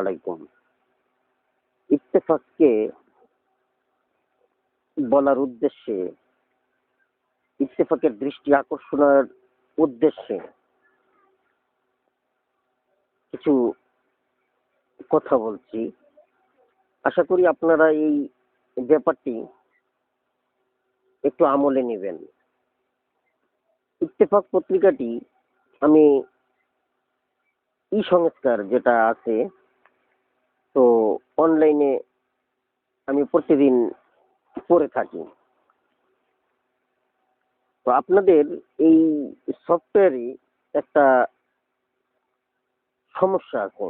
আলাইকুম। ইত্তেফাককে বলার উদ্দেশ্যে, ইত্তেফাকের দৃষ্টি আকর্ষণের উদ্দেশ্যে কিছু কথা বলছি। আশা করি আপনারা এই ব্যাপারটি একটু আমলে নেবেন। ইত্তেফাক পত্রিকাটি আমি ই সংস্কার যেটা আছে, তো অনলাইনে আমি প্রতিদিন পড়ে থাকি। তো আপনাদের এই সফটওয়্যারে একটা সমস্যা আছে।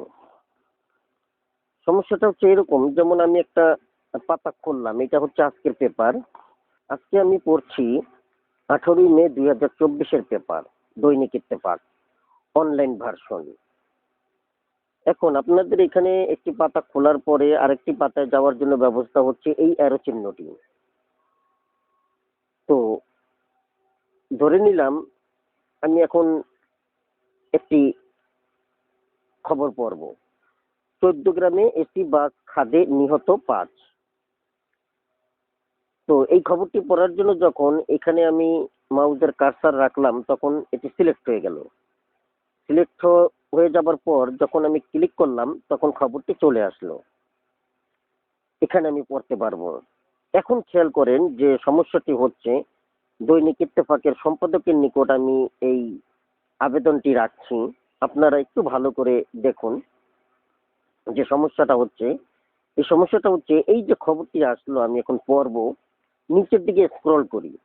সমস্যাটা হচ্ছে এরকম, যেমন আমি একটা পাতা খুললাম, এটা হচ্ছে আজকের পেপার আজকে আমি পড়ছি আঠারোই মে দুই হাজার চব্বিশের পেপার দৈনিক ইত্তেফাক অনলাইন ভার্সন এখন আপনাদের এখানে একটি পাতা খোলার পরে আরেকটি পাতায় যাওয়ার জন্য ব্যবস্থা হচ্ছে এই অ্যারো চিহ্নটি তো ধরে নিলাম, আমি এখন একটি খবর পড়ব। চোদ্দ গ্রামে এসি বাস খাদে নিহত পাঁচ। তো এই খবরটি পড়ার জন্য যখন এখানে আমি মাউজের কারসার রাখলাম, তখন এটি সিলেক্ট হয়ে গেল। সিলেক্ট হয়ে যাবার পর যখন আমি ক্লিক করলাম, তখন খবরটি চলে আসলো। এখানে আমি পড়তে পারব। এখন খেয়াল করেন যে সমস্যাটি হচ্ছে, দৈনিক ইত্তেফাকের সম্পাদকের নিকট আমি এই আবেদনটি রাখছি। আপনারা একটু ভালো করে দেখুন যে সমস্যাটা হচ্ছে। এই সমস্যাটা হচ্ছে, এই যে খবরটি আসলো, আমি এখন পড়ব। নিচের দিকে স্ক্রল করি।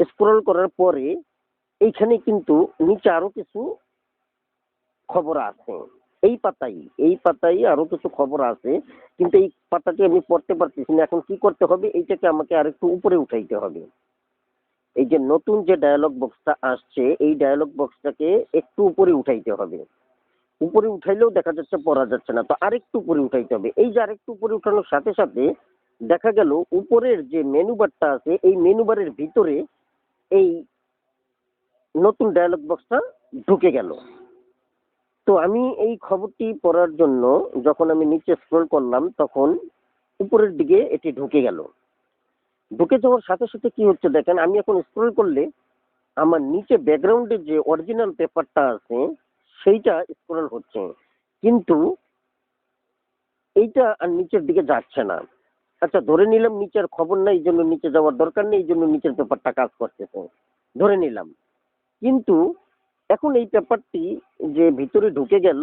স্ক্রল করার পরে, এইখানে কিন্তু নিচে আরও কিছু খবর আছে। এই পাতাই এই পাতাই আরও কিছু খবর আছে। কিন্তু এই পাতাটি আমি পড়তে পারতেছি না। এখন কি করতে হবে? এইটাকে আমাকে আরেকটু উপরে উঠাইতে হবে। এই যে নতুন যে ডায়ালগ বক্সটা আসছে, এই ডায়ালগ বক্সটাকে একটু উপরে উঠাইতে হবে। উপরে উঠাইলেও দেখা যাচ্ছে পড়া যাচ্ছে না। তো আরেকটু উপরে উঠাইতে হবে। এই যে আরেকটু উপরে উঠানোর সাথে সাথে দেখা গেল উপরের যে মেনু বারটা আছে, এই মেনু বারের ভিতরে এই নতুন ডায়ালগ বক্সটা ঢুকে গেল। তো আমি এই খবরটি পড়ার জন্য যখন আমি নিচে স্ক্রল করলাম, তখন উপরের দিকে এটি ঢুকে গেল। ঢুকে যাওয়ার সাথে সাথে কি হচ্ছে দেখেন, আমি এখন স্ক্রল করলে আমার নিচে ব্যাকগ্রাউন্ডে যে অরিজিনাল পেপারটা আছে, সেইটা স্ক্রল হচ্ছে। কিন্তু এইটা আর নিচের দিকে যাচ্ছে না। আচ্ছা ধরে নিলাম নিচের খবর নাই, এই জন্য নিচে যাওয়ার দরকার নেই, এই জন্য নিচের পেপারটা কাজ করতেছে। ধরে নিলাম। কিন্তু এখন এই পেপারটি যে ভিতরে ঢুকে গেল,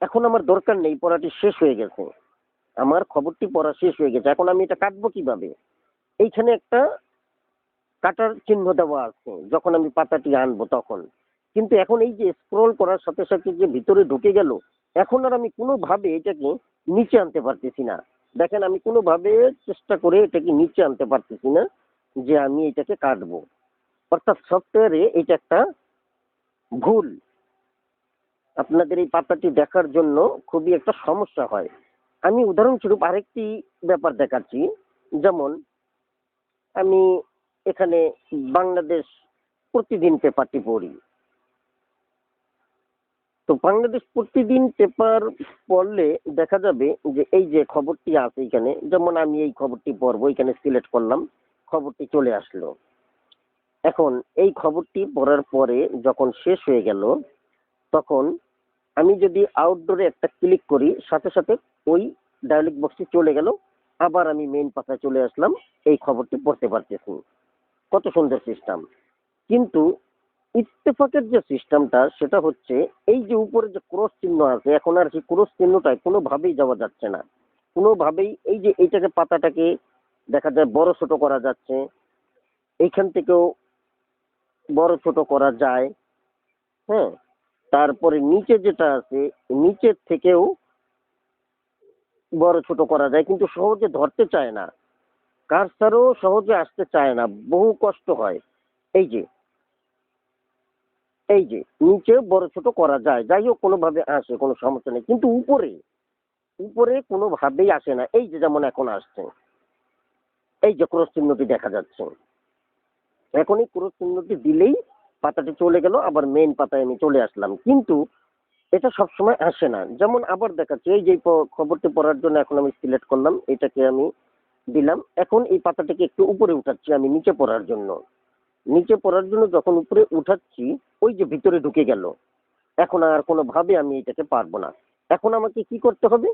এখন আমার দরকার নেই, পড়াটি শেষ হয়ে গেছে। আমার খবরটি পড়া শেষ হয়ে গেছে। এখন আমি এটা কাটবো কীভাবে? এইখানে একটা কাটার চিহ্ন দেওয়া আছে, যখন আমি পাতাটি আনব তখন। কিন্তু এখন এই যে স্ক্রল করার সাথে সাথে যে ভিতরে ঢুকে গেল, এখন আর আমি কোনোভাবে এটাকে নিচে আনতে পারতেছি না। দেখেন, আমি কোনোভাবে চেষ্টা করে এটাকে নিচে আনতে পারতেছি না যে আমি এটাকে কাটবো। অর্থাৎ সফটওয়্যারে এটা একটা ভুল। আপনাদের এই পাতাটি দেখার জন্য খুবই একটা সমস্যা হয়। আমি উদাহরণস্বরূপ আরেকটি ব্যাপার দেখাচ্ছি। যেমন, আমি এখানে বাংলাদেশ প্রতিদিন পেপারটি পড়ি। তো বাংলাদেশ প্রতিদিন পেপার পড়লে দেখা যাবে যে এই যে খবরটি আছে এখানে, যেমন আমি এই খবরটি পড়ব, এখানে সিলেক্ট করলাম, খবরটি চলে আসলো। এখন এই খবরটি পড়ার পরে যখন শেষ হয়ে গেল, তখন আমি যদি আউটডোরে একটা ক্লিক করি, সাথে সাথে ওই ডায়ালগ বক্সটি চলে গেল, আবার আমি মেইন পাতায় চলে আসলাম, এই খবরটি পড়তে পারতেছি। কত সুন্দর সিস্টেম কিন্তু ইত্তেফাকের যে সিস্টেমটা সেটা হচ্ছে এই যে উপরে যে ক্রস চিহ্ন আছে, এখন আর সেই ক্রস চিহ্নটায় কোনোভাবেই যাওয়া যাচ্ছে না। কোনোভাবেই এই যে এইটাকে পাতাটাকে দেখা যায় বড় ছোট করা যাচ্ছে। এইখান থেকেও বড় ছোট করা যায় হ্যাঁ? তারপরে নিচে যেটা আছে, নিচের থেকেও বড় ছোট করা যায়, কিন্তু সহজে ধরতে চায় না। কারসারও সহজে আসতে চায় না, বহু কষ্ট হয়। এই যে এই যে, নিচে বড় ছোট করা যায়, যাই হোক, কোনোভাবে আসে, কোনো সমস্যা নেই। কিন্তু উপরে উপরে কোনোভাবেই আসে না। এই যে যেমন এখন আসছে, এই যে ক্রস চিহ্নটি দেখা যাচ্ছে। এখন এই ক্রস চিহ্নটি দিলেই পাতাটি চলে গেল, আবার মেইন পাতায় আমি চলে আসলাম। কিন্তু এটা সবসময় আসে না। যেমন আবার দেখাচ্ছে, এই যে খবরটি পড়ার জন্য এখন আমি সিলেক্ট করলাম, এটাকে আমি দিলাম। এখন এই পাতাটাকে একটু উপরে উঠাচ্ছি আমি, নিচে পড়ার জন্য। নিচে পড়ার জন্য যখন উপরে উঠাচ্ছি, ওই যে ভিতরে ঢুকে গেল। এখন আর কোনোভাবে আমি এটাকে পারব না। এখন আমাকে কি করতে হবে?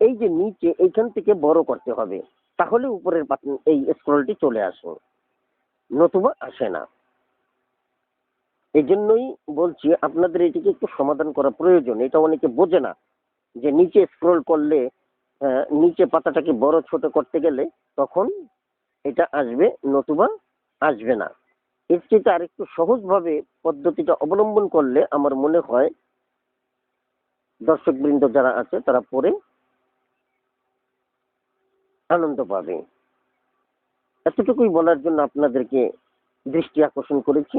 এই যে নিচে এইখান থেকে বড় করতে হবে। তাহলে উপরের এই স্ক্রলটি চলে আসে। নতুবা আসে না। এই জন্যই বলছি, আপনাদের এটিকে একটু সমাধান করা প্রয়োজন। এটা অনেকে বোঝে না যে নিচে স্ক্রল করলে নিচে পাতাটাকে বড় ছোট করতে গেলে তখন এটা আসবে, নতুবা আসবে না। এর চেয়ে আরেকটু সহজভাবে পদ্ধতিটা অবলম্বন করলে আমার মনে হয় দর্শকবৃন্দ যারা আছে তারা পড়ে আনন্দ পাবে। এতটুকুই বলার জন্য আপনাদেরকে দৃষ্টি আকর্ষণ করেছি।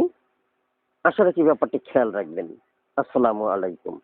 আশা রাখি ব্যাপারটি খেয়াল রাখবেন। আসসালামু আলাইকুম।